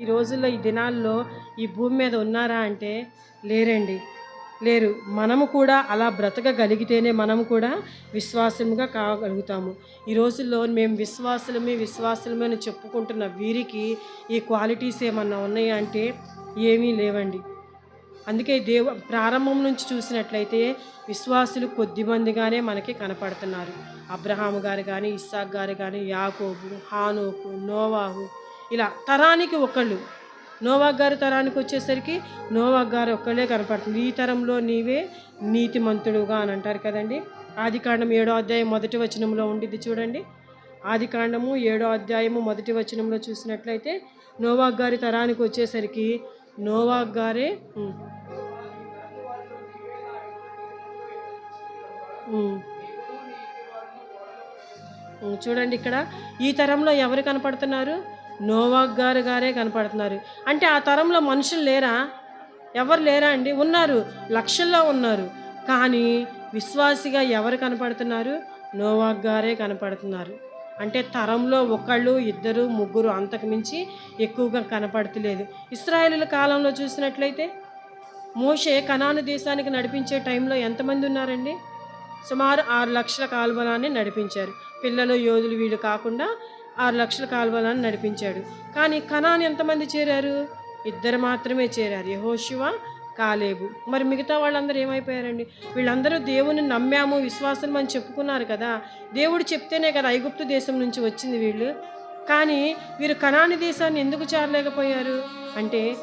ఈ రోజుల్లో ఈ దినాల్లో ఈ భూమి మీద ఉన్నారా అంటే లేరండి. లేరు. మనము కూడా అలా బ్రతకగలిగితేనే మనము కూడా విశ్వాసముగా కాగలుగుతాము. ఈ రోజుల్లో మేము విశ్వాసులమే విశ్వాసులమే అని చెప్పుకుంటున్న వీరికి ఈ క్వాలిటీస్ ఏమన్నా ఉన్నాయా అంటే ఏమీ లేవండి. అందుకే దేవ ప్రారంభం నుంచి చూసినట్లయితే విశ్వాసులు కొద్ది మందిగానే మనకి కనపడుతున్నారు. అబ్రహాము గారు కానీ ఇస్సాక్ గారు కానీ యాకోబు హానోకు నోవాహు ఇలా తరానికి ఒకళ్ళు. నోవాక్ గారి తరానికి వచ్చేసరికి నోవాక్ గారు ఒక్కళ్ళే కనపడుతుంది. ఈ తరంలో నీవే నీతిమంతుడుగా అని అంటారు కదండి. ఆదికాండం ఏడో అధ్యాయం మొదటి వచనంలో ఉండిద్ది చూడండి. ఆదికాండము ఏడో అధ్యాయము మొదటి వచనంలో చూసినట్లయితే నోవాక్ గారి తరానికి వచ్చేసరికి నోవా గారే చూడండి ఇక్కడ. ఈ తరంలో ఎవరు కనపడుతున్నారు? నోవాక్ గారు గారే కనపడుతున్నారు. అంటే ఆ తరంలో మనుషులు లేరా? ఎవరు లేరా అండి? ఉన్నారు లక్షల్లో ఉన్నారు. కానీ విశ్వాసిగా ఎవరు కనపడుతున్నారు? నోవాక్ గారే కనపడుతున్నారు. అంటే తరంలో ఒకళ్ళు ఇద్దరు ముగ్గురు అంతకుమించి ఎక్కువగా కనపడతలేదు. ఇస్రాయేలీల కాలంలో చూసినట్లయితే మోషే కనాను దేశానికి నడిపించే టైంలో ఎంతమంది ఉన్నారండి? సుమారు ఆరు లక్షల కాల్బలాన్ని నడిపించారు. పిల్లలు యోధులు వీళ్ళు కాకుండా ఆరు లక్షల కాల్వలాన్ని నడిపించాడు. కానీ కణాన్ ఎంతమంది చేరారు? ఇద్దరు మాత్రమే చేరారు. యహోశివ కాలేబు. మరి మిగతా వాళ్ళందరూ ఏమైపోయారండి? వీళ్ళందరూ దేవుని నమ్మాము విశ్వాసం అని చెప్పుకున్నారు కదా. దేవుడు చెప్తేనే కదా ఐగుప్తు దేశం నుంచి వచ్చింది వీళ్ళు. కానీ వీరు కణాని దేశాన్ని ఎందుకు చేరలేకపోయారు? అంటే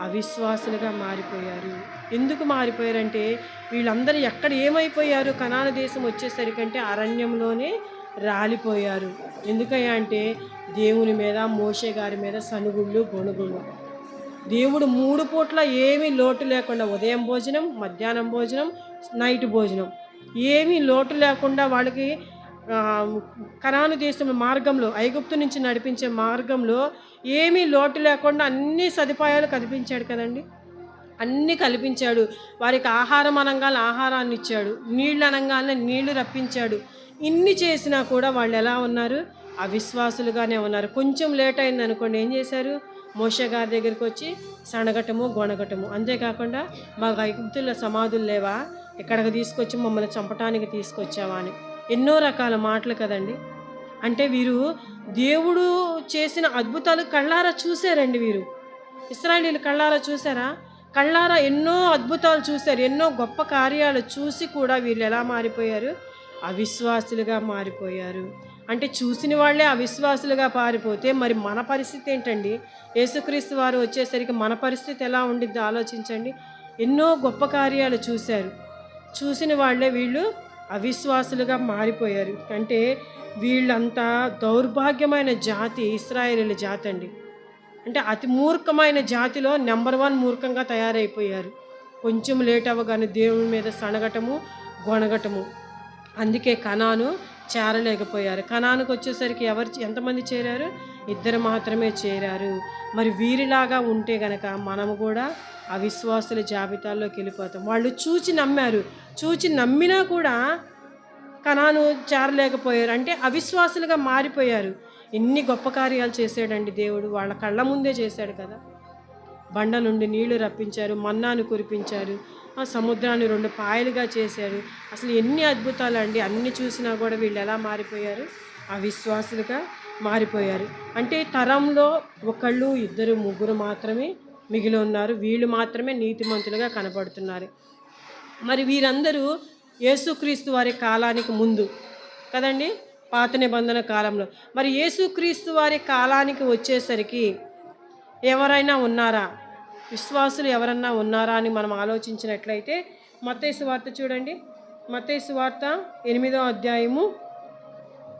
అవిశ్వాసులుగా మారిపోయారు. ఎందుకు మారిపోయారంటే వీళ్ళందరూ ఎక్కడ ఏమైపోయారు? కణాన దేశం వచ్చేసరికంటే అరణ్యంలోనే రాలిపోయారు. ఎందుకయ్యా అంటే దేవుని మీద మోషే గారి మీద సనుగుళ్ళు గొనుగుళ్ళు. దేవుడు మూడు పూట్ల ఏమీ లోటు లేకుండా ఉదయం భోజనం మధ్యాహ్నం భోజనం నైట్ భోజనం. ఏమీ లోటు లేకుండా వాళ్ళకి ఆ, దేశం మార్గంలో ఐగుప్తు నుంచి నడిపించే మార్గంలో ఏమీ లోటు లేకుండా అన్ని సదుపాయాలు కల్పించాడు కదండి. అన్నీ కల్పించాడు. వారికి ఆహారం అనగానే ఆహారాన్ని ఇచ్చాడు. నీళ్ళు అనగానే నీళ్ళు రప్పించాడు. ఇన్ని చేసినా కూడా వాళ్ళు ఎలా ఉన్నారు? అవిశ్వాసులుగానే ఉన్నారు. కొంచెం లేట్ అయింది అనుకోండి. ఏం చేశారు? మోషే గారి దగ్గరికి వచ్చి సనగటము గొనగటము. అంతేకాకుండా మా ఐగుప్తుల సమాధులు లేవా? ఇక్కడికి తీసుకొచ్చి మమ్మల్ని చంపటానికి తీసుకొచ్చావా అని. ఎన్నో రకాల మాటలు కదండి. అంటే వీరు దేవుడు చేసిన అద్భుతాలు కళ్ళారా చూశారండి వీరు? ఇస్రాయలీలు కళ్ళారా చూసారా కళ్ళారా ఎన్నో అద్భుతాలు చూశారు ఎన్నో గొప్ప కార్యాలు చూసి కూడా వీళ్ళు ఎలా మారిపోయారు? అవిశ్వాసులుగా మారిపోయారు. అంటే చూసిన వాళ్ళే అవిశ్వాసులుగా పారిపోతే మరి మన పరిస్థితి ఏంటండి? యేసుక్రీస్తు వారు వచ్చేసరికి మన పరిస్థితి ఎలా ఉండిద్దో ఆలోచించండి. ఎన్నో గొప్ప కార్యాలు చూశారు. చూసిన వాళ్ళే వీళ్ళు అవిశ్వాసులుగా మారిపోయారు. అంటే వీళ్ళంతా దౌర్భాగ్యమైన జాతి ఇస్రాయేలీల జాతి అండి అంటే అతి మూర్ఖమైన జాతిలో నెంబర్ వన్ మూర్ఖంగా తయారైపోయారు. కొంచెం లేట్ అవ్వగానే దేవుని మీద సనగటము గొనగటము అందుకే కణాను చేరలేకపోయారు. కణానికి వచ్చేసరికి ఎవరు ఎంతమంది చేరారు? ఇద్దరు మాత్రమే చేరారు. మరి వీరిలాగా ఉంటే గనక మనము కూడా అవిశ్వాసుల జాబితాల్లోకి వెళ్ళిపోతాం. వాళ్ళు చూచి నమ్మారు. చూచి నమ్మినా కూడా కణాను చేరలేకపోయారు. అంటే అవిశ్వాసులుగా మారిపోయారు. ఎన్ని గొప్ప కార్యాలు చేశాడండి దేవుడు. వాళ్ళ కళ్ళ ముందే చేశాడు కదా. బండ నుండి నీళ్ళు రప్పించారు మన్నాను కురిపించారు ఆ సముద్రాన్ని రెండు పాయలుగా చేశారు. అసలు ఎన్ని అద్భుతాలు అండి. అన్ని చూసినా కూడా వీళ్ళు ఎలా మారిపోయారు? అవిశ్వాసులుగా మారిపోయారు. అంటే తరంలో ఒకళ్ళు ఇద్దరు ముగ్గురు మాత్రమే మిగిలి ఉన్నారు. వీళ్ళు మాత్రమే నీతిమంతులుగా కనపడుతున్నారు మరి వీరందరూ యేసుక్రీస్తు వారి కాలానికి ముందు కదండి? పాత నిబంధన కాలంలో. మరి యేసుక్రీస్తు వారి కాలానికి వచ్చేసరికి ఎవరైనా ఉన్నారా? విశ్వాసులు ఎవరన్నా ఉన్నారా అని మనం ఆలోచించినట్లయితే మత్తయి వార్త చూడండి. మత్తయి వార్త ఎనిమిదో అధ్యాయము